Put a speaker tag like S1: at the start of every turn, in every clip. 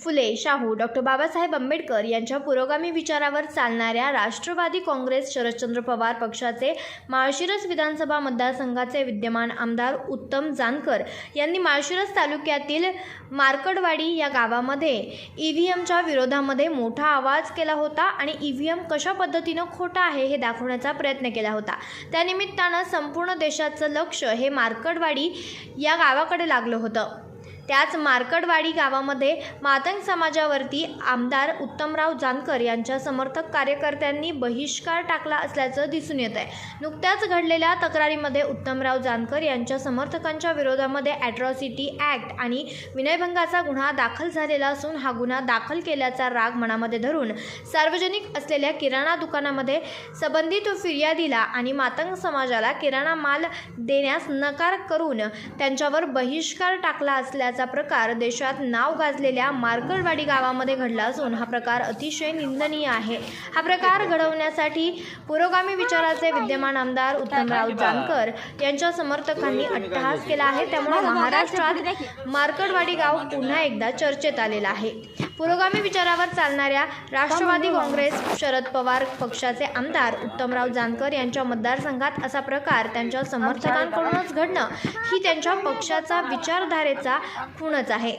S1: फुले Shahu doctor Babasaheb Ambedkar यांच्या पुरोगामी विचारावर चालणाऱ्या राष्ट्रवादी काँग्रेस शरदचंद्र पवार पक्षाचे माळशिरस विधानसभा मतदारसंघाचे विद्यमान आमदार उत्तम जानकर यांनी माळशिरस तालुक्यातील मार्कडवाडी या गावामध्ये ई व्ही एमच्या विरोधामध्ये मोठा आवाज केला होता आणि ई व्ही एम कशा पद्धतीनं खोटा आहे हे दाखवण्याचा प्रयत्न केला होता. त्यानिमित्तानं संपूर्ण देशाचं लक्ष हे मार्कडवाडी या गावाकडे लागलं होतं. त्याच मार्कडवाडी गावामध्ये मातंग समाजावरती आमदार उत्तमराव जानकर यांच्या समर्थक कार्यकर्त्यांनी बहिष्कार टाकला असल्याचं दिसून येत आहे. नुकत्याच घडलेल्या तक्रारीमध्ये उत्तमराव जानकर यांच्या समर्थकांच्या विरोधामध्ये ॲट्रॉसिटी ॲक्ट आणि विनयभंगाचा गुन्हा दाखल झालेला असून हा गुन्हा दाखल केल्याचा राग मनामध्ये धरून सार्वजनिक असलेल्या किराणा दुकानामध्ये संबंधित फिर्यादीला आणि मातंग समाजाला किराणा माल देण्यास नकार करून त्यांच्यावर बहिष्कार टाकला असल्याचा प्रकार देशात नाव गाजलेल्या मार्कडवाडी गावामध्ये घडला असून हा प्रकार अतिशय निंदनीय आहे. हा प्रकार घडवण्यासाठी पुरोगामी विचाराचे विद्यमान आमदार उत्तमराव जानकर यांच्या समर्थकांनी अट्टहास केला आहे. त्यामुळे महाराष्ट्रात मार्कडवाडी गाव पुन्हा एकदा चर्चेत आलेलं आहे. पुरोगामी विचारावर चालणाऱ्या राष्ट्रवादी काँग्रेस शरद पवार पक्षाचे आमदार उत्तमराव जानकर यांच्या मतदारसंघात असा प्रकार त्यांच्या समर्थकांकडूनच घडणं ही त्यांच्या पक्षाचा विचारधारेचा खूणच आहे.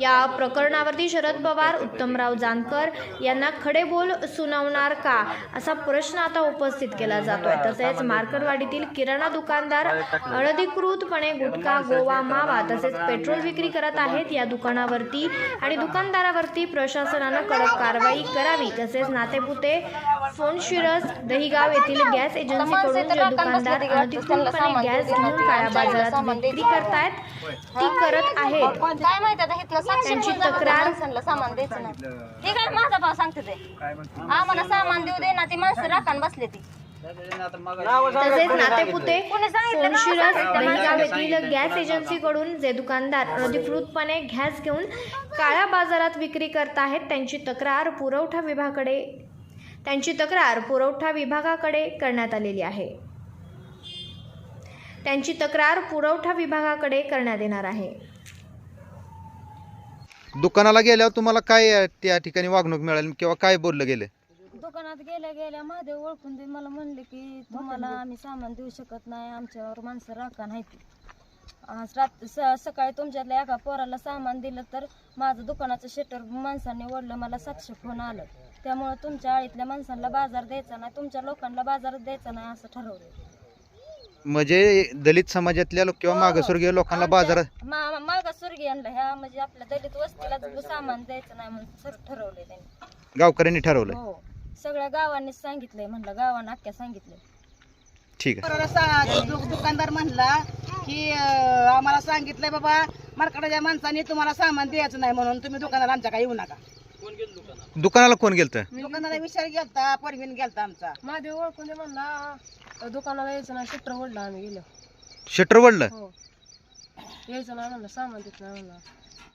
S1: या प्रकरणावरती शरद पवार उत्तमराव जानकर यांना खडे बोल सुनावणार का? असा प्रश्न आता उपस्थित केला जातोय. तसेच मार्केटवाडीतील किराणा दुकानदार अनधिकृतपणे गुटखा गोवा मावा तसेच पेट्रोल विक्री करत आहेत. या दुकानावरती आणि दुकानदारावरती प्रशासनानं कडक कारवाई करावी. तसेच नातेपुते फोनशिरस दहिगाव येथील गॅस एजन्सीकडून जे दुकानदार अनधिकृतपणे गॅस घेऊन काळ्या बाजारात विक्री करतायत. ती करत आहेत.
S2: काय माहिती आता इथलं
S1: त्यांची तक्रार-
S2: माणसांना सामान द्यायचं नाही. ते काय माझा भाव सांगते ते. आम्हाला सामान देऊ दे ना ती माणसं राखण बसले ती.
S1: तसेच नातेपुते सोनशिरस दहिगाव येथील गॅस एजन्सीकडून जे दुकानदार अनधिकृतपणे गॅस घेऊन काळ्या बाजारात विक्री करत आहेत त्यांची तक्रार पुरवठा विभागाकडे त्यांची तक्रार पुरवठा विभागाकडे करण्यात आलेली आहे. त्यांची तक्रार पुरवठा विभागाकडे करण्यात येणार आहे.
S3: दुकानाला गेल्यावर तुम्हाला काय त्या ठिकाणी वागणूक मिळाली किंवा काय बोललं गेलं?
S2: दुकानात गेल्या गेल्या महादेव ओळखून ते मला म्हणले की तुम्हाला आम्ही सामान देऊ शकत नाही आमच्यावर माणसं राखण आहे ती आज रात स- सकाळी तुमच्यातल्या एका पोराला सामान दिलं तर माझं दुकानाचं शटर माणसांनी ओढलं मला सातशे फोन आलं. त्यामुळं तुमच्या आळीतल्या माणसांना बाजार द्यायचा नाही तुमच्या लोकांना बाजार द्यायचा नाही असं ठरवलं
S3: म्हणजे दलित समाजातल्या लोक किंवा मागासवर्गीय लोकांना बाजारात
S2: मागासवर्गीयांना ह्या म्हणजे आपल्या दलित वस्तीला सामान द्यायचं नाही म्हणून सर ठरवलंय त्यांनी.
S3: गावकऱ्यांनी ठरवलं
S2: हो. सगळ्या गावांनीच सांगितलंय म्हणलं गावानं अख्ख्या सांगितलंय.
S3: ठीक आहे.
S4: पोराला सा- दु- दुकानदार म्हणला की अं, आम्हाला सांगितलंय बाबा मार्केटाच्या माणसाने तुम्हाला सामान द्यायचं नाही म्हणून तुम्ही दुकानाला आमच्या काही येऊ नका.
S3: दुकानाला कोण गेलतं?
S4: दुकानाला विचार गेलता परवीन गेलता आमचा.
S5: महादेव ओळखून दे म्हणला. दुकानाला यायचं ना शटर ओढला आम्ही गेलो.
S3: शटर वडलं
S5: हो. यायचं ना म्हणलं सामान देत नाही म्हणला.